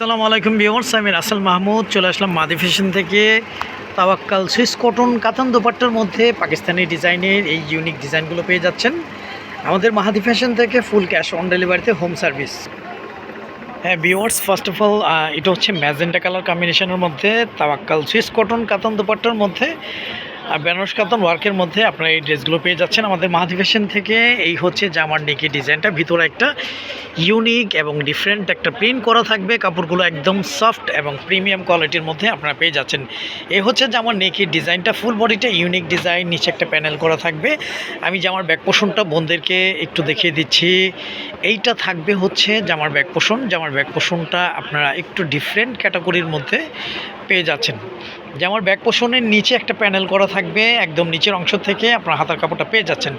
আসসালামু আলাইকুম বিওয়ার্স আমি রাসেল মাহমুদ, চলে আসলাম মাদি ফ্যাশন থেকে। তাওয়াক্কাল সুইস কটন কাতান দোপাট্টার মধ্যে পাকিস্তানি ডিজাইনের এই ইউনিক ডিজাইনগুলো পেয়ে যাচ্ছেন। আমাদের মাহাদি ফ্যাশন থেকে ফুল ক্যাশ অন ডেলিভারিতে হোম সার্ভিস হ্যাঁ বিওয়ার্স ফার্স্ট অফ অল এটা হচ্ছে ম্যাজেন্টা কালার কম্বিনেশনের মধ্যে তাওয়াক্কাল সুইস কটন কাতান দোপাট্টার মধ্যে বেনারস কাতান ওয়ার্কের মধ্যে আপনারা এই ড্রেসগুলো পেয়ে যাচ্ছেন। আমাদের মাহাদি থেকে এই হচ্ছে জামার নেকি ডিজাইনটা। ভিতরে একটা ইউনিক এবং ডিফারেন্ট একটা প্রিন্ট করা থাকবে। কাপড়গুলো একদম সফট এবং প্রিমিয়াম কোয়ালিটির মধ্যে আপনারা পেয়ে যাচ্ছেন। এই হচ্ছে জামার নেকির ডিজাইনটা। ফুল বডিটা ইউনিক ডিজাইন নিচে একটা প্যানেল করা থাকবে। আমি জামার ব্যাক পোষণটা বোনদেরকে একটু দেখিয়ে দিচ্ছি। এইটা থাকবে হচ্ছে জামার ব্যাক পোষণ জামার ব্যাক পোষণটা আপনারা একটু ডিফারেন্ট ক্যাটাগরির মধ্যে পেয়ে যাচ্ছেন। জামার ব্যাক পোষণের নিচে একটা প্যানেল করা থাকবে, একদম নিচের অংশ থেকে আপনার হাতার কাপড়টা পেয়ে যাচ্ছেন।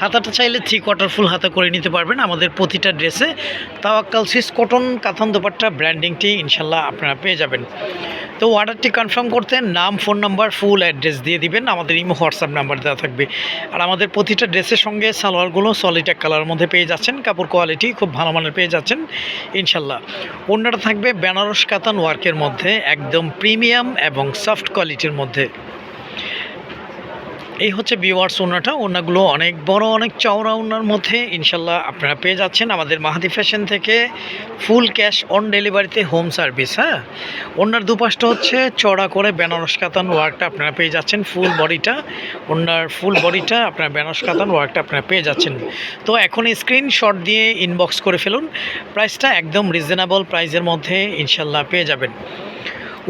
হাতাটা চাইলে থ্রি কোয়ার্টার ফুল হাতা করে নিতে পারবেন আমাদের প্রতিটা ড্রেসে। তাওয়াক্কাল সিস কটন, কাথন দোপাট্টা ব্র্যান্ডিংটি ইনশাল্লাহ আপনারা পেয়ে যাবেন। তো অর্ডারটি কনফার্ম করতে নাম ফোন নাম্বার ফুল অ্যাড্রেস দিয়ে দিবেন, আমাদের ইমো হোয়াটসঅ্যাপ নাম্বার দেওয়া থাকবে। আর আমাদের প্রতিটা ড্রেসের সঙ্গে সালোয়ারগুলো সলিড এক কালারের মধ্যে পেয়ে যাচ্ছেন, কাপড় কোয়ালিটি খুব ভালো মানের পেয়ে যাচ্ছেন ইনশাল্লাহ অন্যটা থাকবে বেনারস কাতান ওয়ার্কের মধ্যে, একদম প্রিমিয়াম এবং সফট কোয়ালিটির মধ্যে। এই হচ্ছে বিওয়ার্স ওনাটা ওনাগুলো অনেক বড়, অনেক চওড়া ওনার মধ্যে ইনশাল্লাহ আপনারা পেয়ে যাচ্ছেন আমাদের মাহাদি ফ্যাশন থেকে ফুল ক্যাশ অন ডেলিভারিতে হোম সার্ভিস হ্যাঁ? ওনার দুপাশটা হচ্ছে চড়া করে বেনারস কাতান ওয়ার্কটা আপনারা পেয়ে যাচ্ছেন ফুল বডিটা ওনার ফুল বডিটা আপনার বেনারস কাতান ওয়ার্কটা আপনারা পেয়ে যাচ্ছেন। তো এখন স্ক্রিনশট দিয়ে ইনবক্স করে ফেলুন। প্রাইসটা একদম রিজনেবল প্রাইসের মধ্যে ইনশাল্লাহ পেয়ে যাবেন।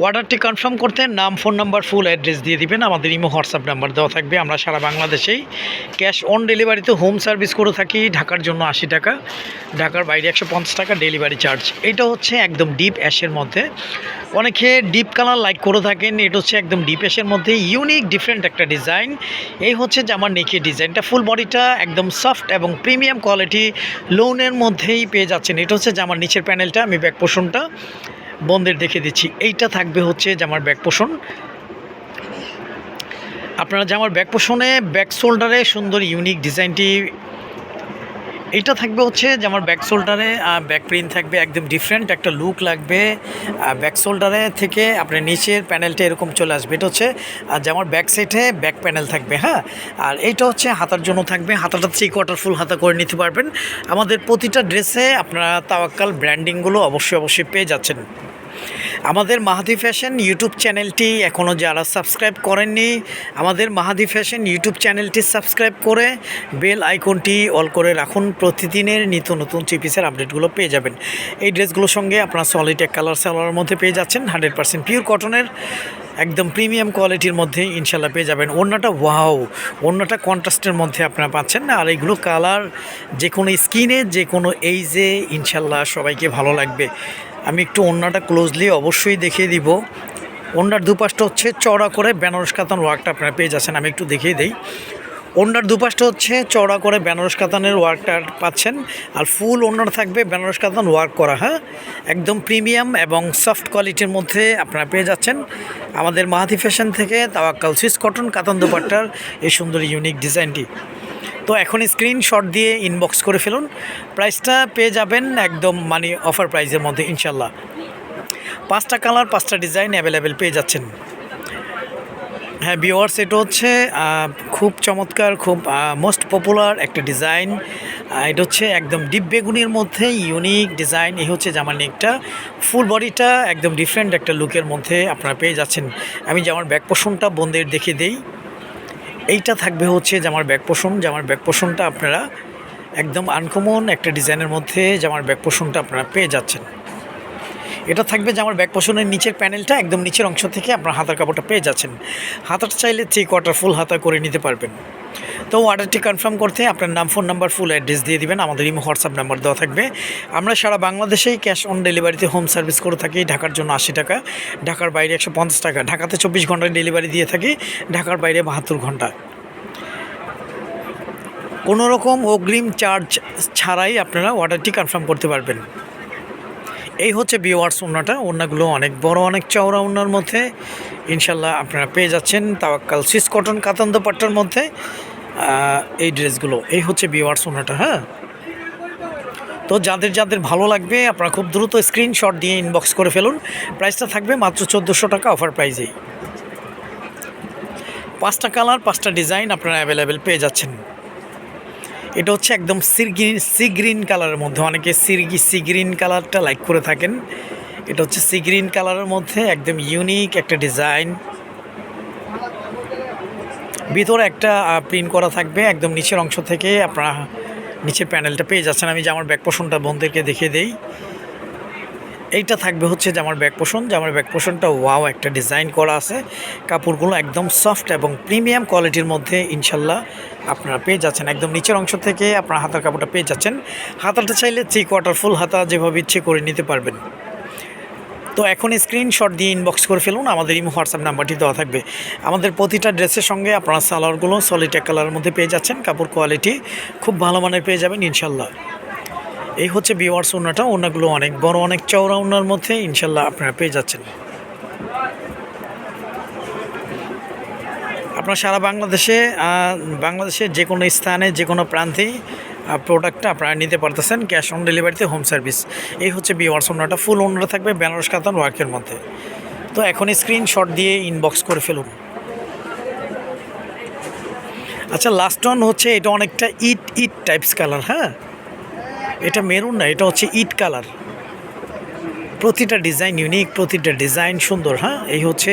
অর্ডারটি কনফার্ম করতে নাম, ফোন নাম্বার, ফুল অ্যাড্রেস দিয়ে দিবেন। আমাদের ইমো, হোয়াটসঅ্যাপ নাম্বার দেওয়া থাকবে। আমরা সারা বাংলাদেশেই ক্যাশ অন ডেলিভারিতে হোম সার্ভিস করে থাকি। ঢাকার জন্য আশি টাকা, ঢাকার বাইরে একশো পঞ্চাশ টাকা ডেলিভারি চার্জ। এটা হচ্ছে একদম ডিপ অ্যাশের মধ্যে। অনেকে ডিপ কালার লাইক করে থাকেন। এটা হচ্ছে একদম ডিপ অ্যাশের মধ্যে। ইউনিক, ডিফারেন্ট একটা ডিজাইন। এই হচ্ছে যে আমার নেকি ডিজাইনটা। ফুল বডিটা একদম সফট এবং প্রিমিয়াম কোয়ালিটি, লোনের মধ্যেই পেয়ে যাচ্ছেন। এটা হচ্ছে জামার নিচের প্যানেলটা, আমি ব্যাক পোষণটা। বন্ধের দেখে দিচ্ছি। এইটা থাকবে হচ্ছে জামার ব্যাক পোষণ। আপনারা জামার ব্যাক পোষণে ব্যাক শোল্ডারে সুন্দর ইউনিক ডিজাইনটি এইটা থাকবে হচ্ছে জামার ব্যাক শোল্ডারে ব্যাক প্রিন্ট থাকবে একদম ডিফারেন্ট একটা লুক লাগবে। ব্যাক শোল্ডারে থেকে আপনার নিচের প্যানেলটা এরকম চলে আসবে। এটা হচ্ছে আহ, জামার ব্যাক সাইডে ব্যাক প্যানেল থাকবে হ্যাঁ? আর এইটা হচ্ছে হাতার জন্য থাকবে। হাতাটা থ্রি কোয়ার্টার ফুল হাতা করে নিতে পারবেন। আমাদের প্রতিটা ড্রেসে আপনারা তাওয়াক্কাল ব্র্যান্ডিংগুলো অবশ্যই অবশ্যই পেয়ে যাচ্ছেন। আমাদের মাহাদি ফ্যাশন ইউটিউব চ্যানেলটি এখনও যারা সাবস্ক্রাইব করেননি, আমাদের মাহাদি ফ্যাশন ইউটিউব চ্যানেলটি সাবস্ক্রাইব করে বেল আইকনটি অল করে রাখুন। প্রতিদিনের নিত্য নতুন থ্রি পিসের আপডেটগুলো পেয়ে যাবেন। এই ড্রেসগুলোর সঙ্গে আপনার সলিড এক কালার সালোয়ারের মধ্যে পেয়ে যাচ্ছেন হান্ড্রেড পার্সেন্ট পিওর কটনের একদম প্রিমিয়াম কোয়ালিটির মধ্যে ইনশাল্লাহ পেয়ে যাবেন। অন্যটা ওয়াও অন্যটা কন্ট্রাস্টের মধ্যে আপনারা পাচ্ছেন। না আর এইগুলো কালার যে কোনো স্কিনে যে কোনো এইজে ইনশাল্লাহ সবাইকে ভালো লাগবে। আমি একটু অন্যটা ক্লোজলি অবশ্যই দেখিয়ে দিব। অন্যার দুপাশটা হচ্ছে চড়া করে বেনারস কাতান ওয়ার্কটা আপনারা পেয়ে যাচ্ছেন, আমি একটু দেখিয়ে দিই। অন্যার দুপাশটা হচ্ছে চড়া করে বেনারস কাতানের ওয়ার্কটা পাচ্ছেন, আর ফুল অন্যার থাকবে বেনারস কাতান ওয়ার্ক করা হ্যাঁ? একদম প্রিমিয়াম এবং সফট কোয়ালিটির মধ্যে আপনারা পেয়ে যাচ্ছেন। আমাদের মাহাতি ফ্যাশন থেকে তাওয়াক্কাল সুইস কটন, কাতান দুপাট্টার এই সুন্দর ইউনিক ডিজাইনটি তো এখন স্ক্রিনশট দিয়ে ইনবক্স করে ফেলুন। প্রাইসটা পেয়ে যাবেন একদম মানে অফার প্রাইসের মধ্যে, ইনশাল্লাহ। পাঁচটা কালার পাঁচটা ডিজাইন অ্যাভেলেবেল পেয়ে যাচ্ছেন। হ্যাঁ বিওয়ার্স এটা হচ্ছে খুব চমৎকার, খুব মোস্ট পপুলার একটা ডিজাইন এটা হচ্ছে একদম ডিপ বেগুনির মধ্যে ইউনিক ডিজাইন এই হচ্ছে জামার নেকটা ফুল বডিটা একদম ডিফারেন্ট একটা লুকের মধ্যে আপনারা পেয়ে যাচ্ছেন। আমি জামার ব্যাক পোষণটা বন্ধের দেখে দেই। এইটা থাকবে হচ্ছে জামার ব্যাক পোষণ জামার ব্যাক পোষণটা আপনারা একদম আনকমন একটা ডিজাইনের মধ্যে জামার ব্যাক পোষণটা আপনারা পেয়ে যাচ্ছেন। এটা থাকবে জামার ব্যাক পোষণের নিচের প্যানেলটা একদম নিচের অংশ থেকে আপনার হাতার কাপড়টা পেয়ে যাচ্ছেন। হাতাটা চাইলে থ্রি কোয়ার্টার ফুল হাতা করে নিতে পারবেন। তো অর্ডারটি কনফার্ম করতে আপনার নাম ফোন নাম্বার ফুল অ্যাড্রেস দিয়ে দিবেন। আমাদের ইমো হোয়াটসঅ্যাপ নাম্বার দেওয়া থাকবে। আমরা সারা বাংলাদেশেই ক্যাশ অন ডেলিভারিতে হোম সার্ভিস করে থাকি। ঢাকার জন্য আশি টাকা, ঢাকার বাইরে একশো পঞ্চাশ টাকা। ঢাকাতে চব্বিশ ঘন্টায় ডেলিভারি দিয়ে থাকি, ঢাকার বাইরে বাহাত্তর ঘণ্টা। কোনো রকম অগ্রিম চার্জ ছাড়াই আপনারা অর্ডারটি কনফার্ম করতে পারবেন। এই হচ্ছে বিওয়ার্স ওনাটা। ওনাগুলো অনেক বড়, অনেক চওড়া ওনার মধ্যে। ইনশাল্লাহ আপনারা পেয়ে যাচ্ছেন তাওয়াক্কাল সিস কটন কাতান্ত পাট্টার মধ্যে। এই ড্রেসগুলো। এই হচ্ছে বিওয়ার্স ওনাটা হ্যাঁ? তো যাদের যাদের ভালো লাগবে, আপনারা খুব দ্রুত স্ক্রিনশট দিয়ে ইনবক্স করে ফেলুন। প্রাইসটা থাকবে মাত্র চোদ্দোশো টাকা অফার প্রাইজেই পাঁচটা কালার পাঁচটা ডিজাইন আপনারা অ্যাভেলেবেল পেয়ে যাচ্ছেন। এটা হচ্ছে একদম সি গ্রিন সি গ্রিন কালারের মধ্যে। অনেকে সিরগি সি গ্রিন কালারটা লাইক করে থাকেন। এটা হচ্ছে সি গ্রিন কালারের মধ্যে, একদম ইউনিক একটা ডিজাইন ভিতরে একটা প্রিন্ট করা থাকবে একদম নিচের অংশ থেকে। আপনারা নিচের প্যানেলটা পেয়ে যাচ্ছেন। আমি জামার ব্যাক পোষণটা বন্ধুদেরকে দেখিয়ে দেই। এইটা থাকবে হচ্ছে জামার ব্যাক পোষণ জামার ব্যাক পোষণটা ওয়াও একটা ডিজাইন করা আছে। কাপড়গুলো একদম সফট এবং প্রিমিয়াম কোয়ালিটির মধ্যে ইনশাল্লাহ আপনারা পেয়ে যাচ্ছেন। একদম নিচের অংশ থেকে আপনার হাতার কাপড়টা পেয়ে যাচ্ছেন। হাতাটা চাইলে থ্রি কোয়ার্টার ফুল হাতা যেভাবে ইচ্ছে করে নিতে পারবেন। তো এখন স্ক্রিনশট দিয়ে ইনবক্স করে ফেলুন, আমাদের ইমো হোয়াটসঅ্যাপ নাম্বারটি দেওয়া থাকবে। আমাদের প্রতিটা ড্রেসের সঙ্গে আপনারা সালোয়ারগুলো সলিড এক কালারের মধ্যে পেয়ে যাচ্ছেন, কাপড় কোয়ালিটি খুব ভালো মানের পেয়ে যাবেন ইনশাল্লাহ। এই হচ্ছে বিওয়ার্স ওনাটা, ওনাগুলো অনেক বড়, অনেক চওড়া ওনার মধ্যে ইনশাল্লাহ আপনারা পেয়ে যাচ্ছেন। আপনারা সারা বাংলাদেশে বাংলাদেশের যে কোনো স্থানে যে কোনো প্রান্তেই প্রোডাক্টটা আপনারা নিতে পারতেছেন ক্যাশ অন ডেলিভারিতে হোম সার্ভিস এই হচ্ছে বিওয়ার সোমনাটা ফুল ওনারা থাকবে বেনারস কাতান ওয়ার্কের মধ্যে। তো এখন স্ক্রিনশট দিয়ে ইনবক্স করে ফেলুন। আচ্ছা লাস্ট ওয়ান হচ্ছে, এটা অনেকটা ইট ইট টাইপস কালার হ্যাঁ? এটা মেরুন না, এটা হচ্ছে ইট কালার প্রতিটা ডিজাইন ইউনিক প্রতিটা ডিজাইন সুন্দর হ্যাঁ? এই হচ্ছে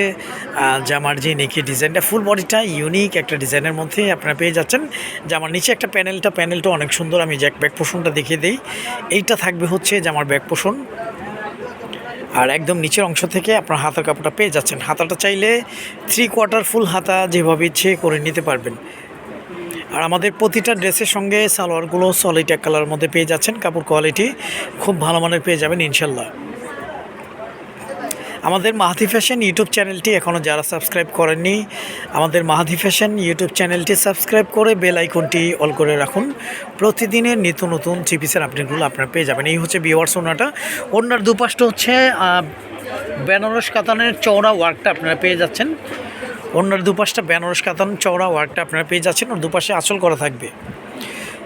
জামার যে নেকি ডিজাইনটা ফুল বডিটা ইউনিক একটা ডিজাইনের মধ্যে আপনারা পেয়ে যাচ্ছেন। জামার নিচে একটা প্যানেলটা প্যানেলটা অনেক সুন্দর, আমি জ্যাক ব্যাক পোষণটা দেখিয়ে দিই। এইটা থাকবে হচ্ছে জামার ব্যাক পোষণ আর একদম নিচের অংশ থেকে আপনার হাতার কাপড়টা পেয়ে যাচ্ছেন। হাতাটা চাইলে থ্রি কোয়ার্টার ফুল হাতা যেভাবে ইচ্ছে করে নিতে পারবেন। আর আমাদের প্রতিটা ড্রেসের সঙ্গে সালোয়ারগুলো সলিড এক কালারের মধ্যে পেয়ে যাচ্ছেন। কাপড় কোয়ালিটি খুব ভালো মানের পেয়ে যাবেন, ইনশাল্লাহ। আমাদের মাহাদি ফ্যাশন ইউটিউব চ্যানেলটি এখনও যারা সাবস্ক্রাইব করেননি, আমাদের মাহাদি ফ্যাশন ইউটিউব চ্যানেলটি সাবস্ক্রাইব করে বেল আইকনটি অল করে রাখুন। প্রতিদিনের নিত্য নতুন চিপিসের আপডেটগুলো আপনারা পেয়ে যাবেন। এই হচ্ছে বিওয়ার্স ওনাটা। ওনার দুপাশটা হচ্ছে বেনারস কাতানের চওড়া ওয়ার্কটা আপনারা পেয়ে যাচ্ছেন। অন্যার দুপাশটা বেনারস কাতান চওড়া ওয়ার্কটা আপনারা পেয়ে যাচ্ছেন। ওর দুপাশে আঁচল করা থাকবে।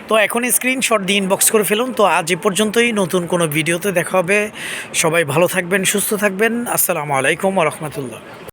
তো এখন স্ক্রিনশট দিয়ে ইনবক্স করে ফেলুন। তো আজ এ পর্যন্তই, নতুন কোনো ভিডিওতে দেখা হবে। সবাই ভালো থাকবেন, সুস্থ থাকবেন। আসসালামু আলাইকুম রহমতুল্লাহ।